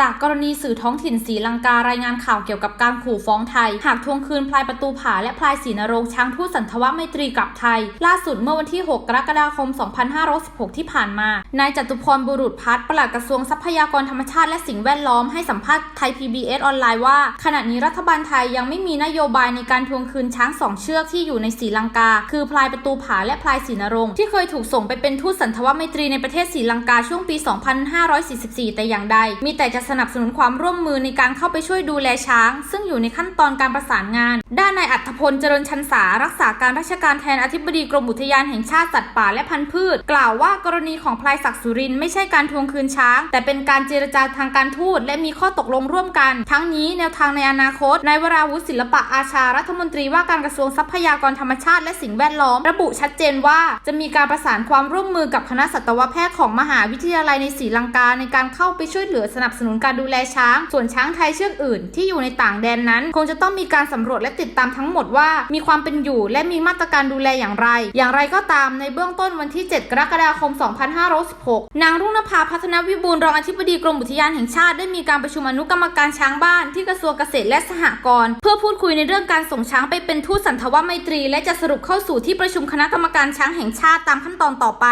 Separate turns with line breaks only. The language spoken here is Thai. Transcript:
จากกรณีสื่อท้องถิ่นศรีลังการายงานข่าวเกี่ยวกับการขู่ฟ้องไทย หากทวงคืนพลายประตูผาและพลายศรีนรงช้างทูตสันทวไมตรีกลับไทย ล่าสุดเมื่อวันที่ 6 กรกฎาคม 2516 ที่ผ่านมา นายจตุพรบุรุษพัฒน์ปลัดกระทรวงทรัพยากรธรรมชาติและสิ่งแวดล้อมให้สัมภาษณ์ไทย PBS ออนไลน์ว่า ขณะนี้รัฐบาลไทยยังไม่มีนโยบายในการทวงคืนช้างสองเชือกที่อยู่ในศรีลังกา คือพลายประตูผาและพลายศรีนรงที่เคยถูกส่งไปเป็นทูตสันทวไมตรีในประเทศศรีลังกาช่วงปี 2544 แต่อย่างใด มีแต่จะสนับสนุนความร่วมมือในการเข้าไปช่วยดูแลช้าง ซึ่งอยู่ในขั้นตอนการประสานงาน ด้านนายอัธพลเจริญชันษารักษาการราชการแทนอธิบดีกรมอุทยานแห่งชาติสัตว์ป่าและพันธุ์พืช กล่าวว่ากรณีของพลายศักดิ์สุรินไม่ใช่การทวงคืนช้าง แต่เป็นการเจรจาทางการทูตและมีข้อตกลงร่วมกัน ทั้งนี้แนวทางในอนาคตนายวราวุฒิศิลปะอาชารัฐมนตรีว่าการกระทรวงทรัพยากรธรรมชาติและสิ่งแวดล้อม ระบุชัดเจนว่าจะมีการประสานความร่วมมือกับคณะสัตวแพทย์ของมหาวิทยาลัยในศรีลังกาในการเข้าไปช่วยเหลือสนับสนุนการดูแลช้าง ส่วนช้างไทยเชือกอื่น ที่อยู่ในต่างแดนนั้น คงจะต้องมีการสำรวจและติดตามทั้งหมดว่า มีความเป็นอยู่และมีมาตรการดูแลอย่างไร อย่างไรก็ตามในเบื้องต้นวันที่ 7 กรกฎาคม 2516 นางรุ่งนภาพัฒนวิบูลรองอธิบดีกรมอุทยานแห่งชาติได้มีการประชุมอนุกรรมการช้างบ้านที่กระทรวงเกษตรและสหกรณ์เพื่อพูดคุยในเรื่องการส่งช้างไปเป็นทูตสันทวไมตรี และจะสรุปเข้าสู่ที่ประชุมคณะกรรมการช้างแห่งชาติตามขั้นตอนต่อไป